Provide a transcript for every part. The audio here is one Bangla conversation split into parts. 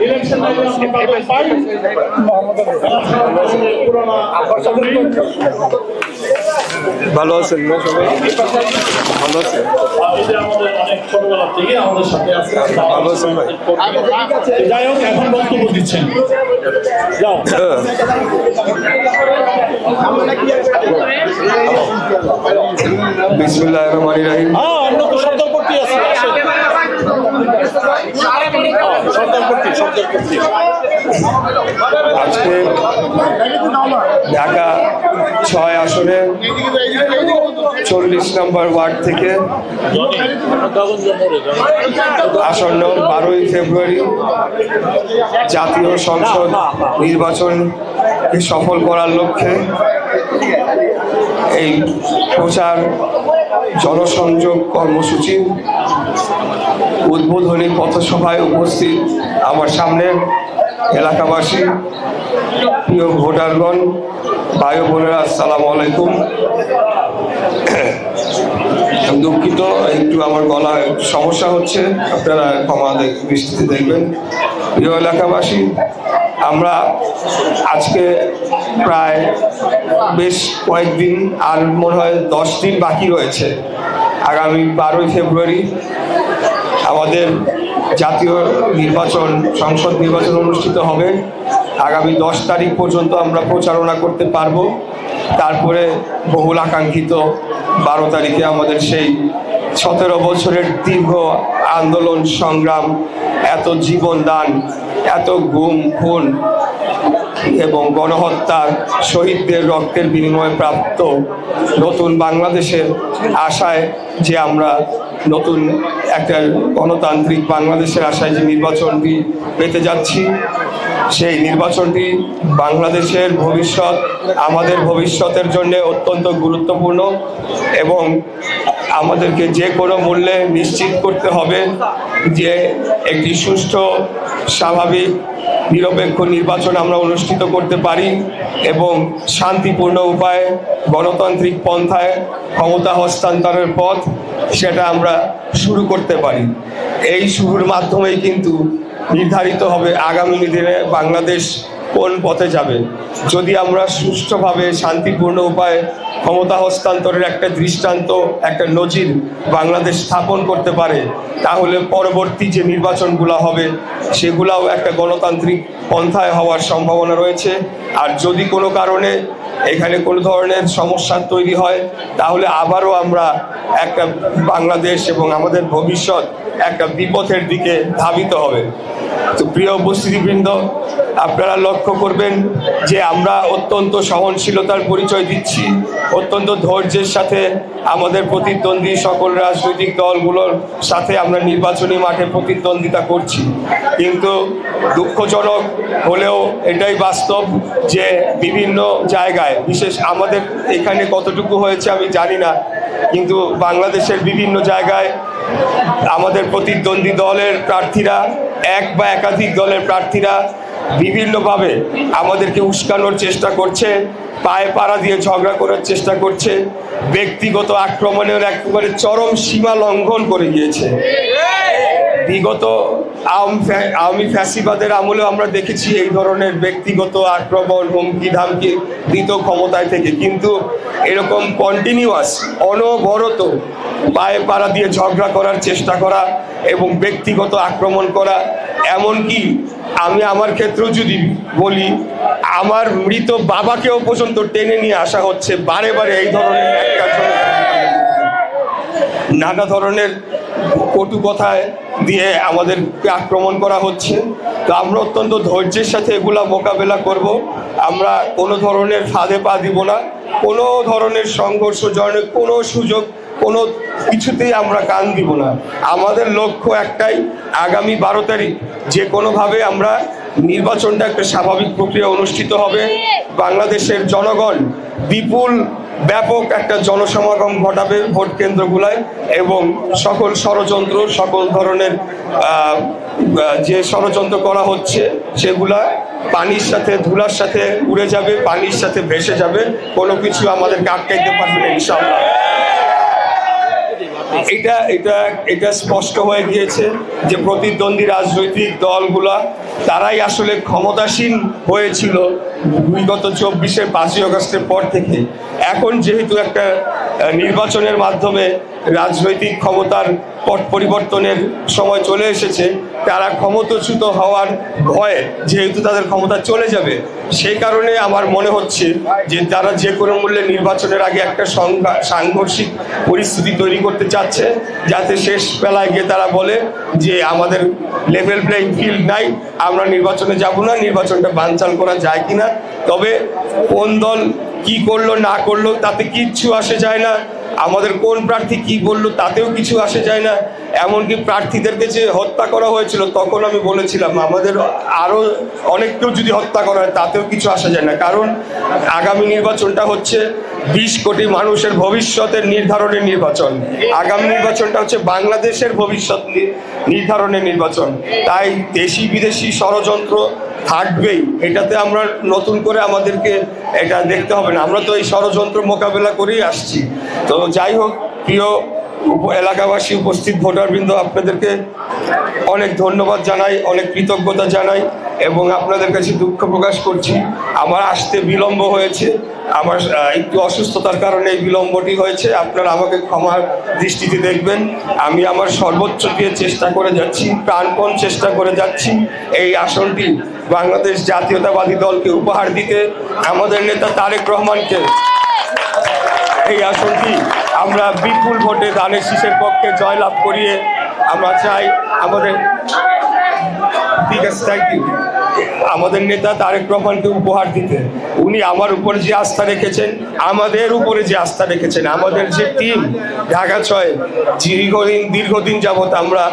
ইলেকশন আমরা পাই ভালো আছেন না সবাই? ভালো আছেন? ভালো আছেন ভাই? যাই হোক এখন বক্তব্য দিচ্ছেন। যাও। হ্যাঁ। বিসমিল্লাহ রহমান রাহিম। হ্যাঁ অন্য তো সরকার করতে আছে আসেন। সরকার করতে সরকার করতে আজকে ঢাকা ছয় আসনে চল্লিশ নম্বর ওয়ার্ড থেকে আসন্ন বারোই ফেব্রুয়ারি জাতীয় সংসদ নির্বাচন সফল করার লক্ষ্যে এই প্রচার জনসংযোগ কর্মসূচি উদ্বোধনী পথসভায় উপস্থিত আমার সামনে এলাকাবাসী, প্রিয় ভোটারগণ, ভাই বোনেরা, আসসালামু আলাইকুম। দুঃখিত, একটু আমার গলা সমস্যা হচ্ছে, আপনারা ক্ষমা দৃষ্টিতে দেখবেন। প্রিয় এলাকাবাসী আমরা আজকে প্রায় বেশ কয়েকদিন, আর মনে হয় দশ দিন বাকি রয়েছে। আগামী বারোই ফেব্রুয়ারি আমাদের জাতীয় নির্বাচন, সংসদ নির্বাচন অনুষ্ঠিত হবে। আগামী দশ তারিখ পর্যন্ত আমরা প্রচারণা করতে পারব। তারপরে বহুল আকাঙ্ক্ষিত বারো তারিখে আমাদের সেই সতেরো বছরের দীর্ঘ আন্দোলন, সংগ্রাম, এত জীবন দান এত গুম, খুন এবং গণহত্যার শহীদদের রক্তের বিনিময়ে প্রাপ্ত নতুন বাংলাদেশের আশায় যে আমরা নতুন একটা গণতান্ত্রিক বাংলাদেশের আশায় যে নির্বাচনটি পেতে যাচ্ছি। সেই নির্বাচনটি বাংলাদেশের ভবিষ্যৎ, আমাদের ভবিষ্যতের জন্য অত্যন্ত গুরুত্বপূর্ণ এবং আমাদেরকে যে কোনো মূল্যে নিশ্চিত করতে হবে যে একটি সুষ্ঠু, স্বাভাবিক, নিরপেক্ষ নির্বাচন আমরা অনুষ্ঠিত করতে পারি এবং শান্তিপূর্ণ উপায়ে গণতান্ত্রিক পন্থায় ক্ষমতা হস্তান্তরের পথ সেটা আমরা শুরু করতে পারি। এই শুরুর মাধ্যমেই কিন্তু নির্ধারিত হবে আগামী দিনে বাংলাদেশ কোন পথে যাবে। যদি আমরা সুষ্ঠুভাবে শান্তিপূর্ণ উপায়ে ক্ষমতা হস্তান্তরের একটা দৃষ্টান্ত, একটা নজির বাংলাদেশ স্থাপন করতে পারে, তাহলে পরবর্তী যে নির্বাচনগুলো হবে, সেগুলাও একটা গণতান্ত্রিক পন্থায় হওয়ার সম্ভাবনা রয়েছে। আর যদি কোনো কারণে এখানে কোনো ধরনের সমস্যা তৈরি হয়, তাহলে আবারও আমরা একটা বাংলাদেশ এবং আমাদের ভবিষ্যৎ একটা বিপথের দিকে ধাবিত হবে। তো প্রিয় উপস্থিতিবৃন্দ, আপনারা লক্ষ্য করবেন যে আমরা অত্যন্ত সহনশীলতার পরিচয় দিচ্ছি। অত্যন্ত ধৈর্যের সাথে আমাদের প্রতিদ্বন্দ্বী সকল রাজনৈতিক দলগুলোর সাথে আমরা নির্বাচনী মাঠে প্রতিদ্বন্দ্বিতা করছি। কিন্তু দুঃখজনক হলেও এটাই বাস্তব যে বিভিন্ন জায়গায়, বিশেষ আমাদের এখানে কতটুকু হয়েছে আমি জানি না, কিন্তু বাংলাদেশের বিভিন্ন জায়গায় আমাদের প্রতিদ্বন্দ্বী দলের প্রার্থীরা, এক বা একাধিক দলের প্রার্থীরা বিভিন্নভাবে আমাদেরকে উস্কানোর চেষ্টা করছে, পায়ে পাড়া দিয়ে ঝগড়া করার চেষ্টা করছে, ব্যক্তিগত আক্রমণের একেবারে চরম সীমা লঙ্ঘন করে গিয়েছে। বিগত আওয়াম- ফ্যা- আওয়ামী ফ্যাসিবাদের আমলেও আমরা দেখেছি এই ধরনের ব্যক্তিগত আক্রমণ, হুমকি, ধামকি দিত ক্ষমতায় থেকে। কিন্তু এরকম কন্টিনিউয়াস অনবরত পায়ে পাড়া দিয়ে ঝগড়া করার চেষ্টা করা এবং ব্যক্তিগত আক্রমণ করা, এমনকি আমি আমার ক্ষেত্রেও যদি বলি, আমার মৃত বাবাকেও পর্যন্ত টেনে নিয়ে আসা হচ্ছে বারে বারে এই ধরনের নানা ধরনের কটু কথায় দিয়ে আমাদেরকে আক্রমণ করা হচ্ছে। তো আমরা অত্যন্ত ধৈর্যের সাথে এগুলা মোকাবেলা করব। আমরা কোনো ধরনের ফাঁদে পা দিব না। কোনো ধরনের সংঘর্ষ জনের কোনো সুযোগ, কোনো কিছুতেই আমরা কান দিব না। আমাদের লক্ষ্য একটাই, আগামী বারো তারিখ যে কোনোভাবে আমরা নির্বাচনটা একটা স্বাভাবিক প্রক্রিয়া অনুষ্ঠিত হবে। বাংলাদেশের জনগণ বিপুল, ব্যাপক একটা জনসমাগম ঘটাবে ভোট কেন্দ্রগুলায় এবং সকল ষড়যন্ত্র, সকল ধরনের যে ষড়যন্ত্র করা হচ্ছে, সেগুলা পানির সাথে, ধুলার সাথে উড়ে যাবে, পানির সাথে ভেসে যাবে। কোনো কিছু আমাদের আটকাইতে পারবে না, ইনশাআল্লাহ। এটা এটা এটা স্পষ্ট হয়ে গিয়েছে যে প্রতিদ্বন্দ্বী রাজনৈতিক দলগুলা, তারাই আসলে ক্ষমতাসীন হয়েছিল বিগত চব্বিশে পাঁচই অগস্টের পর থেকে। এখন যেহেতু একটা নির্বাচনের মাধ্যমে রাজনৈতিক ক্ষমতার পট পরিবর্তনের সময় চলে এসেছে, তারা ক্ষমতাচ্যুত হওয়ার ভয়ে যেহেতু তাদের ক্ষমতা চলে যাবে, সেই কারণে আমার মনে হচ্ছে যে তারা যে কোনো মূল্যে নির্বাচনের আগে একটা সংঘা- সাংঘর্ষিক পরিস্থিতি তৈরি করতে চাচ্ছে, যাতে শেষ বেলায় গিয়ে তারা বলে যে আমাদের লেভেল প্লেইং ফিল্ড নাই, আমরা নির্বাচনে যাব না, নির্বাচনটা বানচাল করা যায় কিনা, তবে কোন দল কি করল, না করল, তাতে কিচ্ছু আসে যায় না। আমাদের কোন প্রার্থী কি বলল তাতেও কিছু আসে যায় না। এমনকি প্রার্থীদেরকে যে হত্যা করা হয়েছিল, তখন আমি বলেছিলাম, আমাদের আরও অনেককেও যদি হত্যা করা হয়, তাতেও কিছু আসা যায় না। কারণ আগামী নির্বাচনটা হচ্ছে বিশ কোটি মানুষের ভবিষ্যতের নির্ধারণের নির্বাচন। আগামী নির্বাচনটা হচ্ছে বাংলাদেশের ভবিষ্যৎ নির্ধারণের নির্বাচন। তাই দেশি বিদেশি ষড়যন্ত্র থাকবেই। এটাতে আমরা নতুন করে আমাদেরকে এটা দেখতে হবে না। আমরা তো এই ষড়যন্ত্র মোকাবেলা করেই আসছি। তো যাই হোক, প্রিয় এলাকাবাসী, উপস্থিত ভোটারবৃন্দ, আপনাদেরকে অনেক ধন্যবাদ জানাই, অনেক কৃতজ্ঞতা জানাই। এবং আপনাদের কাছে দুঃখ প্রকাশ করছি। আমার আসতে বিলম্ব হয়েছে। আমার একটু অসুস্থতার কারণে এই বিলম্বটি হয়েছে। আপনারা আমাকে ক্ষমার দৃষ্টিতে দেখবেন। আমি আমার সর্বোচ্চ দিয়ে চেষ্টা করে যাচ্ছি, প্রাণপণ চেষ্টা করে যাচ্ছি। এই আসনটি বাংলাদেশ জাতীয়তাবাদী দলকে উপহার দিতে। আমাদের নেতা তারেক রহমানকে এই আসনটি আমরা বিপুল ভোটে ধানের শীষের পক্ষে জয়লাভ করিয়ে আমরা চাই আমাদের, ঠিক আছে থ্যাংক ইউ আমাদের নেতা তারেক রহমানকে উপহার দিতে। উনি আমার উপর যে আস্থা রেখেছেন, আমাদের উপরে যে আস্থা রেখেছেন, আমাদের যে টিম, ঢাকা ছয়, দীর্ঘদিন দীর্ঘদিন যাবৎ আমরা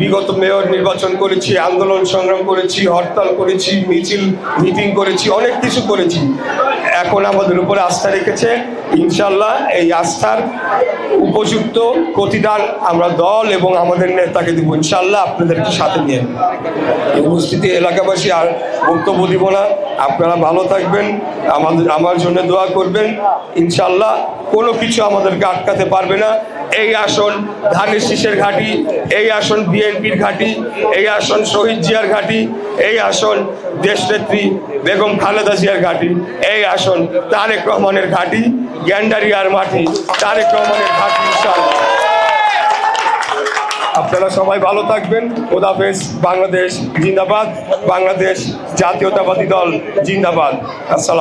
বিগত মেয়র নির্বাচন করেছি, আন্দোলন সংগ্রাম করেছি, হরতাল করেছি, মিছিল, মিটিং করেছি, অনেক কিছু করেছি। এখন আমাদের উপরে আস্থা রেখেছে। ইনশাল্লাহ এই আস্থার উপযুক্ত প্রতিদান আমরা দল এবং আমাদের নেতাকে দিব। ইনশাল্লাহ আপনাদেরকে সাথে নিয়ে উপস্থিতি এলাকাবাসী আর বক্তব্য দিব না। আপনারা ভালো থাকবেন, আমাদের আমার জন্য দোয়া করবেন। ইনশাল্লাহ কোনো কিছু আমাদেরকে আটকাতে পারবে না। এই আসন ধানের শীষের ঘাঁটি, এই আসন বিএনপির ঘাঁটি, এই আসন শহীদ জিয়ার ঘাঁটি এই আসন দেশনেত্রী বেগম খালেদা জিয়ার ঘাঁটি, এই আসন তারেক রহমানের ঘাঁটি গ্যান্ডারিয়ার মাটি, তারেক রহমানের ঘাঁটি আপনারা সবাই ভালো থাকবেন। খোদাফেজ বাংলাদেশ জিন্দাবাদ, বাংলাদেশ জাতীয়তাবাদী দল জিন্দাবাদ। আসসালাম